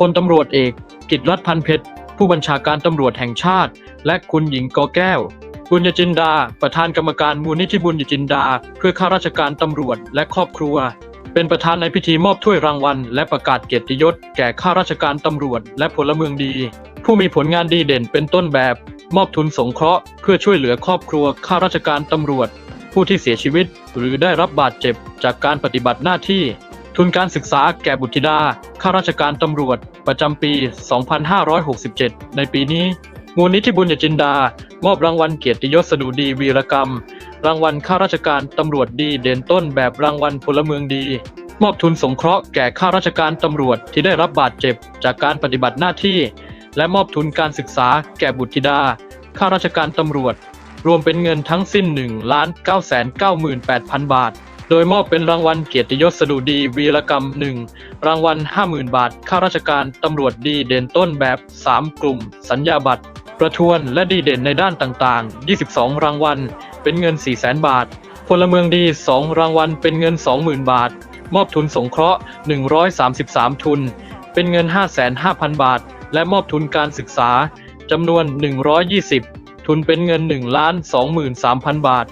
พลตำรวจเอกกิตรัตพันเพชร ผู้บัญชาการตำรวจแห่งชาติ และคุณหญิงกอแก้ว บุญญจินดา ประธานกรรมการมูลนิธิบุญญจินดา เพื่อข้าราชการตำรวจและครอบครัว เป็นประธานในพิธีมอบถ้วยรางวัล และประกาศเกียรติยศแก่ข้าราชการตำรวจ และพลเมืองดี ผู้มีผลงานดีเด่นเป็นต้นแบบ มอบทุนสงเคราะห์เพื่อช่วยเหลือครอบครัวข้าราชการตำรวจ ผู้ที่เสียชีวิต หรือได้รับบาดเจ็บจากการปฏิบัติหน้าที่ ทุนการศึกษาแก่บุตรธิดา ข้าราชการตำรวจประจำปี 2567 ในปีนี้ มูลนิธิบุญญจินดา มอบรางวัลเกียรติยศสดุดีวีรกรรม รางวัลข้าราชการตำรวจดีเด่นต้นแบบรางวัลพลเมืองดี มอบทุนสงเคราะห์แก่ข้าราชการตำรวจที่ได้รับบาดเจ็บจากการปฏิบัติหน้าที่ และมอบทุนการศึกษาแก่บุตรธิดา ข้าราชการตำรวจ รวมเป็นเงินทั้งสิ้น1ล้าน998,000 บาท โดยมอบเป็นรางวัลเกียรติยศสดุดีวีรกรรม 1 รางวัล 50,000 บาท ข้าราชการตำรวจดีเด่นต้นแบบ 3 กลุ่ม สัญญาบัตร ประทวนและดีเด่นในด้านต่างๆ 22 รางวัล เป็นเงิน 400,000 บาท พลเมืองดี 2 รางวัล เป็นเงิน 20,000 บาท มอบทุนสงเคราะห์ 133 ทุน เป็นเงิน 55,000 บาท และมอบทุนการศึกษาจำนวน 120 ทุนเป็นเงิน1ล้าน23,000 บาท